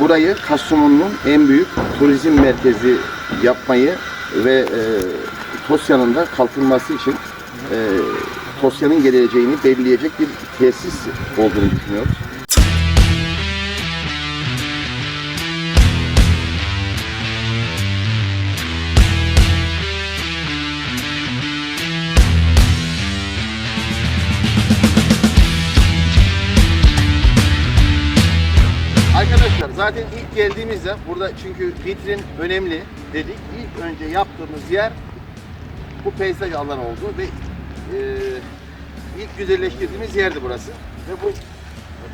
burayı Kastamonu'nun en büyük turizm merkezi yapmayı ve e, Tosya'nın da kalkınması için e, Tosya'nın geleceğini belirleyecek bir tesis olduğunu düşünüyoruz. Zaten ilk geldiğimizde burada çünkü vitrin önemli dedik. İlk önce yaptığımız yer bu peyzaj alanı oldu ve e, ilk güzelleştirdiğimiz yerdi burası. Ve bu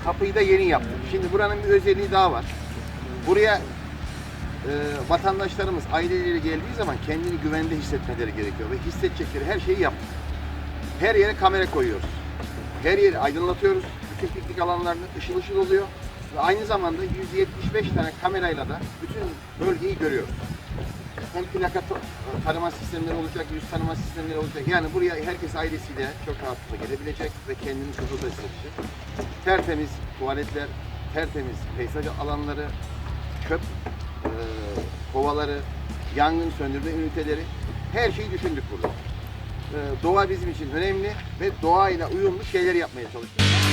kapıyı da yeni yaptık. Şimdi buranın bir özelliği daha var. Buraya e, vatandaşlarımız aileleri geldiği zaman kendini güvende hissetmeleri gerekiyor ve hissedecekleri her şeyi yaptık. Her yere kamera koyuyoruz. Her yeri aydınlatıyoruz. Bütün piknik alanlarını ışıl ışıl oluyor. Ve aynı zamanda 175 tane kamerayla da bütün bölgeyi görüyoruz. Hem plaka tanıma sistemleri olacak, yüz tanıma sistemleri olacak. Yani buraya herkes ailesiyle çok rahatlıkla gelebilecek ve kendini huzurda hissedecek. Tertemiz tuvaletler, tertemiz peyzaj alanları, çöp e, kovaları, yangın söndürme üniteleri her şeyi düşündük burada. E, doğa bizim için önemli ve doğayla uyumlu şeyler yapmaya çalışıyoruz.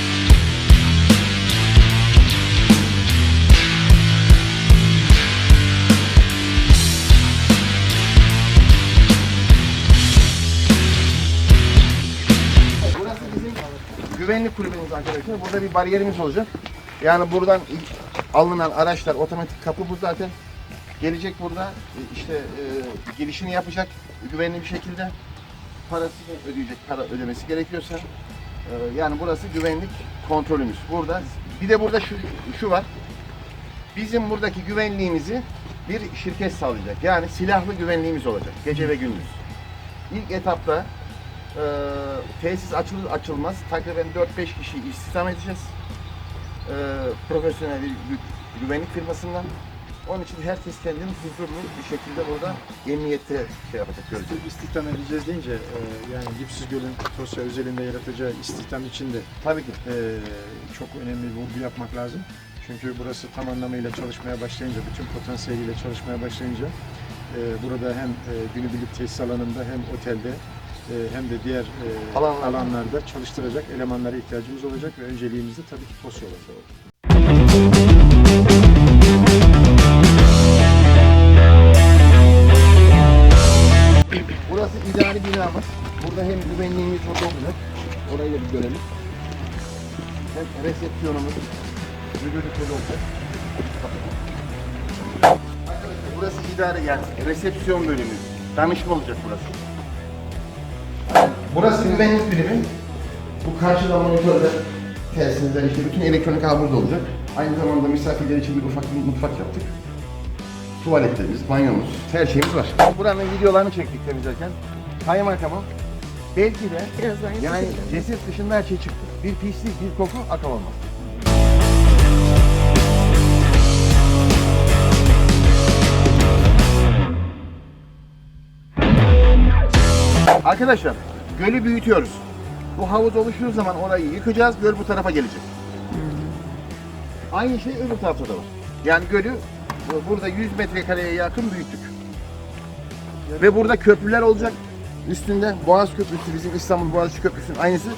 Güvenlik kulübümüz arkadaşlar. Burada bir bariyerimiz olacak. Yani buradan alınan araçlar otomatik kapı bu zaten. Gelecek burada e, işte e, girişini yapacak güvenli bir şekilde parasını ödeyecek para ödemesi gerekiyorsa. E, yani burası güvenlik kontrolümüz. Burada bir de burada şu, şu var. Bizim buradaki güvenliğimizi bir şirket sağlayacak. Yani silahlı güvenliğimiz olacak gece ve gündüz. İlk etapta e, tesis açılır açılmaz takriben 4-5 kişi istihdam edeceğiz. E, profesyonel bir gü- güvenlik firmasından. Onun için herkes kendini huzurlu bir şekilde burada emniyette şey yapacak, görecek. İstihdam edeceğiz deyince e, yani Dipsiz Göl'ün Tosya özelinde yaratacağı istihdam için de Tabii ki. e, çok önemli bir vurgu yapmak lazım. Çünkü burası tam anlamıyla çalışmaya başlayınca, bütün potansiyeliyle çalışmaya başlayınca e, burada hem e, günübirlik tesis alanında hem otelde hem de diğer e, Alanlarda. alanlarda çalıştıracak elemanlara ihtiyacımız olacak ve önceliğimiz de tabii ki Tosya olacak. Burası idari binamız. Burada hem güvenliğimiz burada olacak. Orayı da bir görelim. Hem resepsiyonumuz, müdürlük yolu olacak. Burası idare yani resepsiyon bölümü. Danışma olacak burası. Burası güvenlik birimi. Bu karşıda monitörler, telsizler işte bütün elektronik ağ burada olacak. Aynı zamanda misafirler için bir ufak bir mutfak yaptık. Tuvaletlerimiz, banyomuz, her şeyimiz var. Buranın videolarını çektik temizlerken. Kaymakamım belki de Birazdan yani ceset dışında her şey çıktı. Bir pislik, bir koku akıl olmaz. Arkadaşlar gölü büyütüyoruz. Bu havuz oluştuğu zaman orayı yıkacağız, göl bu tarafa gelecek. Aynı şey öbür tarafta da var. Yani gölü bu- burada 100 metrekareye yakın büyüttük. Ve burada köprüler olacak. Üstünde Boğaz Köprüsü, bizim İstanbul Boğaziçi Köprüsü'nün aynısı.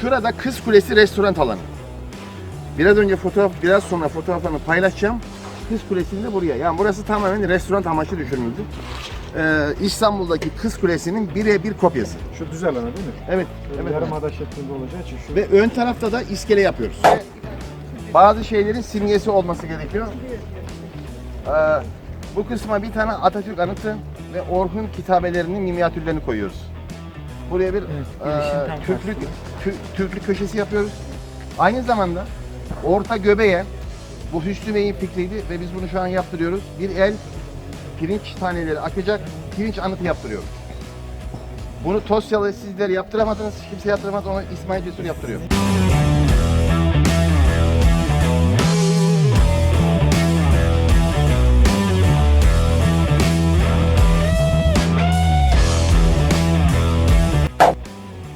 Şurada Kız Kulesi restoran alanı. Biraz önce fotoğraf, biraz sonra fotoğraflarını paylaşacağım. Kız Kulesi'nin de buraya. Yani burası tamamen restoran amaçlı düşünüldü. Ee, İstanbul'daki Kız Kulesi'nin birebir kopyası. Şu düz alanı değil mi? Evet, Evet, evet. yarım evet. ada şeklinde olacağı için şu Ve ön tarafta da iskele yapıyoruz. Bazı şeylerin simgesi olması gerekiyor. Ee, bu kısma bir tane Atatürk anıtı ve Orhun kitabelerinin minyatürlerini koyuyoruz. Buraya bir girişin e, Türklük, Tü- Türklük köşesi yapıyoruz. Aynı zamanda orta göbeğe bu Hüsnü Bey'in fikriydi ve biz bunu şu an yaptırıyoruz. Bir el pirinç taneleri akacak, pirinç anıtı yaptırıyoruz. Bunu Tosyalı sizler yaptıramadınız, kimse yaptıramadı, onu İsmail Cesur yaptırıyor.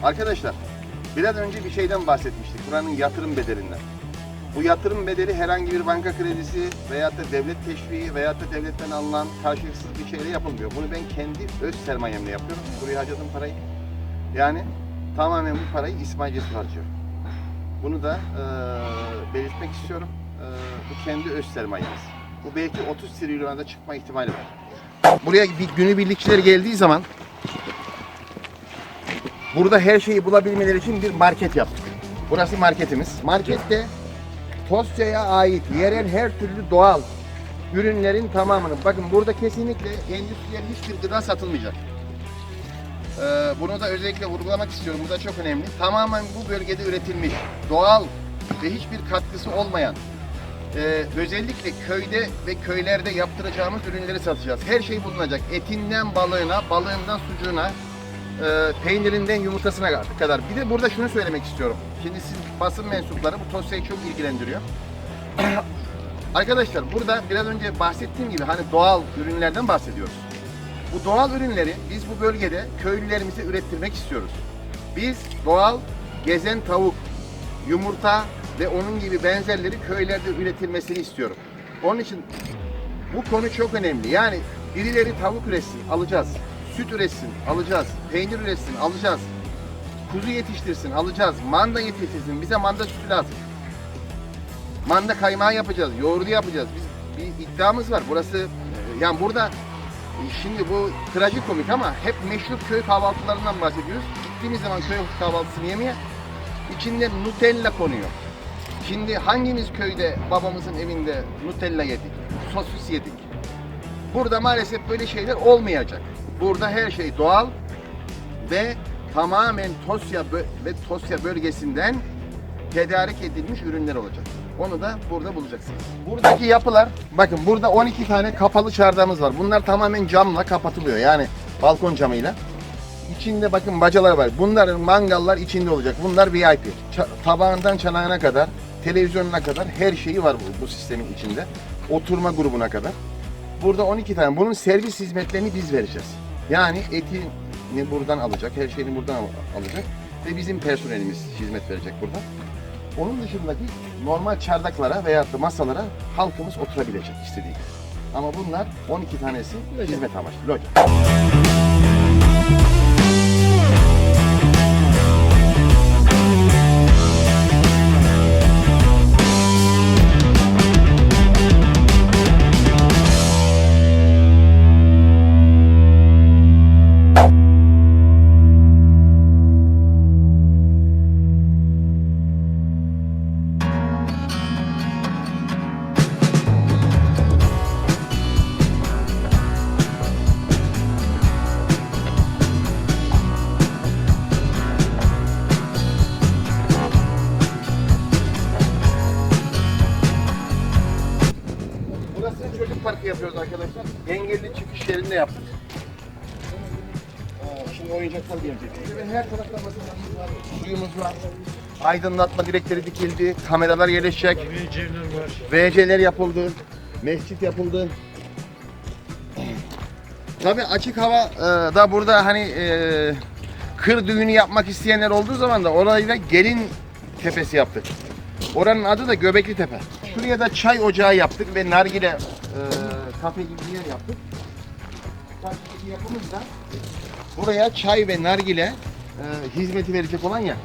Arkadaşlar, biraz önce bir şeyden bahsetmiştik, buranın yatırım bedelinden. Bu yatırım bedeli herhangi bir banka kredisi veyahut da devlet teşviği veyahut da devletten alınan karşılıksız bir şeyle yapılmıyor. Bunu ben kendi öz sermayemle yapıyorum. Buraya harcadığım parayı. Yani tamamen bu parayı İsmail Cesur harcıyor. Bunu da eee, belirtmek istiyorum. Eee, bu kendi öz sermayemiz. Bu belki 30 trilyona da çıkma ihtimali var. Buraya bir günübirlikçiler geldiği zaman burada her şeyi bulabilmeleri için bir market yaptık. Burası marketimiz. Markette Tosya'ya ait yerel her türlü doğal ürünlerin tamamını. Bakın burada kesinlikle endüstriyel hiçbir gıda satılmayacak. Ee, bunu da özellikle vurgulamak istiyorum. Bu da çok önemli. Tamamen bu bölgede üretilmiş, doğal ve hiçbir katkısı olmayan, e, özellikle köyde ve köylerde yaptıracağımız ürünleri satacağız. Her şey bulunacak. Etinden balığına, balığından sucuğuna, e, peynirinden yumurtasına kadar. Bir de burada şunu söylemek istiyorum. Şimdi siz basın mensupları bu Tosya'yı çok ilgilendiriyor. Arkadaşlar burada biraz önce bahsettiğim gibi hani doğal ürünlerden bahsediyoruz. Bu doğal ürünleri biz bu bölgede köylülerimize ürettirmek istiyoruz. Biz doğal gezen tavuk, yumurta ve onun gibi benzerleri köylerde üretilmesini istiyorum. Onun için bu konu çok önemli. Yani birileri tavuk üretsin, alacağız. Süt üretsin, alacağız. Peynir üretsin, alacağız. Kuzu yetiştirsin, alacağız. Manda yetiştirsin, bize manda sütü lazım. Manda kaymağı yapacağız, yoğurdu yapacağız. Biz bir iddiamız var. Burası e, yani burada e, şimdi bu trajikomik ama hep meşhur köy kahvaltılarından bahsediyoruz. Gittiğimiz zaman köy kahvaltısını yemeye içinde Nutella konuyor. Şimdi hangimiz köyde babamızın evinde Nutella yedik, sosis yedik? Burada maalesef böyle şeyler olmayacak. Burada her şey doğal ve tamamen Tosya ve Tosya bölgesinden tedarik edilmiş ürünler olacak. Onu da burada bulacaksınız. Buradaki yapılar, bakın burada 12 tane kapalı çardağımız var. Bunlar tamamen camla kapatılıyor. Yani balkon camıyla. İçinde bakın bacalar var. Bunların mangallar içinde olacak. Bunlar VIP. Ça- tabağından çanağına kadar, televizyonuna kadar her şeyi var bu, bu sistemin içinde. Oturma grubuna kadar. Burada 12 tane. Bunun servis hizmetlerini biz vereceğiz. Yani etini buradan alacak, her şeyini buradan al- alacak ve bizim personelimiz hizmet verecek burada. Onun dışındaki normal çardaklara veya da masalara halkımız oturabilecek istediği gibi. Ama bunlar 12 tanesi hizmet amaçlı. Loca. Yerinde yaptık. Şimdi oyuncaklar gelecek. Her tarafta masalarımız var, suyumuz var. Aydınlatma direkleri dikildi, kameralar yerleşecek. VC'ler var. VC'ler yapıldı, mescit yapıldı. Tabii açık hava e, da burada hani e, kır düğünü yapmak isteyenler olduğu zaman da orayı da gelin tepesi yaptık. Oranın adı da Göbekli Tepe. Şuraya da çay ocağı yaptık ve nargile e, kafe gibi bir yer yaptık. Karşıdaki buraya çay ve nargile e, hizmeti verecek olan yer.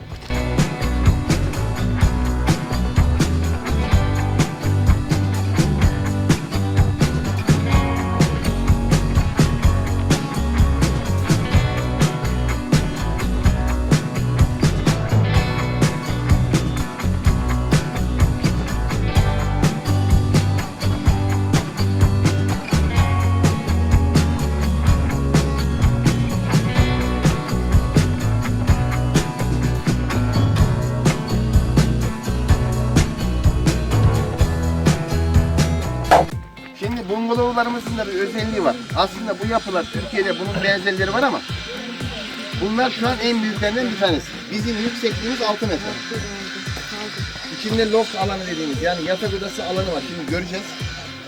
Özelliği var. Aslında bu yapılar Türkiye'de bunun benzerleri var ama bunlar şu an en büyüklerinden bir tanesi. Bizim yüksekliğimiz 6 metre. İçinde loft alanı dediğimiz yani yatak odası alanı var. Şimdi göreceğiz.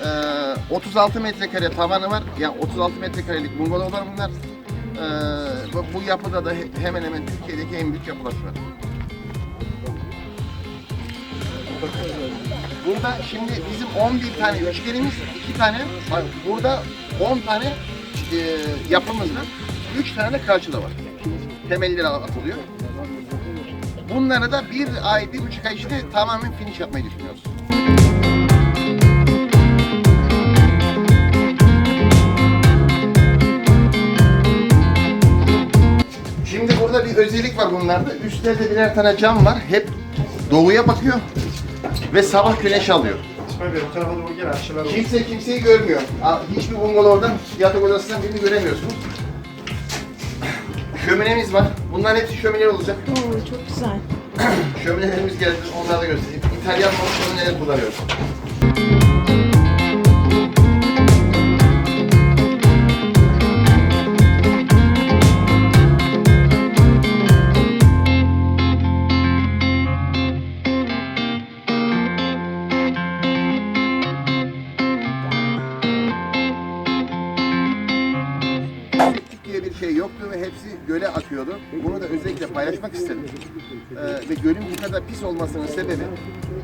Ee, 36 metrekare tavanı var. Yani 36 metrekarelik bungalovlar bunlar. Ee, bu, bu yapıda da he- hemen hemen Türkiye'deki en büyük yapılar şu an. Burada şimdi bizim 11 tane üçgenimiz, 2 tane, burada 10 tane e, yapımız var. 3 tane de karşıda var. Temelleri atılıyor. Bunları da bir ay, bir buçuk ay içinde tamamen finish yapmayı düşünüyoruz. Şimdi burada bir özellik var bunlarda. Üstlerde birer tane cam var. Hep doğuya bakıyor ve sabah güneş alıyor. İsmail Bey bu tarafa doğru gel aşçılar olur. Kimse kimseyi görmüyor. Hiçbir bungalovdan yatak odasından birini göremiyorsunuz. Şöminemiz var. Bunların hepsi şömine olacak. Oo, çok güzel. Şöminelerimiz geldi. Onları da göstereyim. İtalyan malı şömineleri kullanıyoruz. Paylaşmak istedim. Ee, ve gölün bu kadar pis olmasının sebebi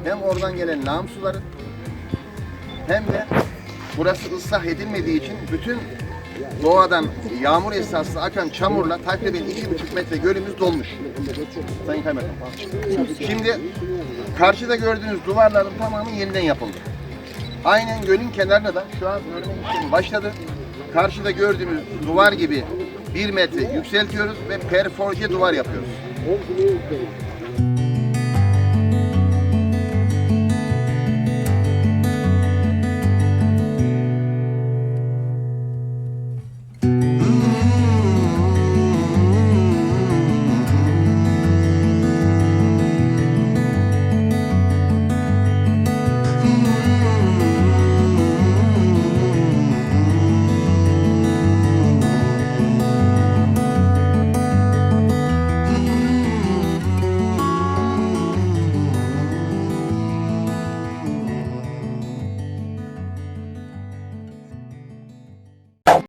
hem oradan gelen lağım suları hem de burası ıslah edilmediği için bütün doğadan yağmur esnasında akan çamurla takriben iki buçuk metre gölümüz dolmuş. Sayın Kaymakam. Şimdi karşıda gördüğünüz duvarların tamamı yeniden yapıldı. Aynen gölün kenarına da şu an örme işlemi başladı. Karşıda gördüğümüz duvar gibi bir metre yükseltiyoruz ve perforje duvar yapıyoruz.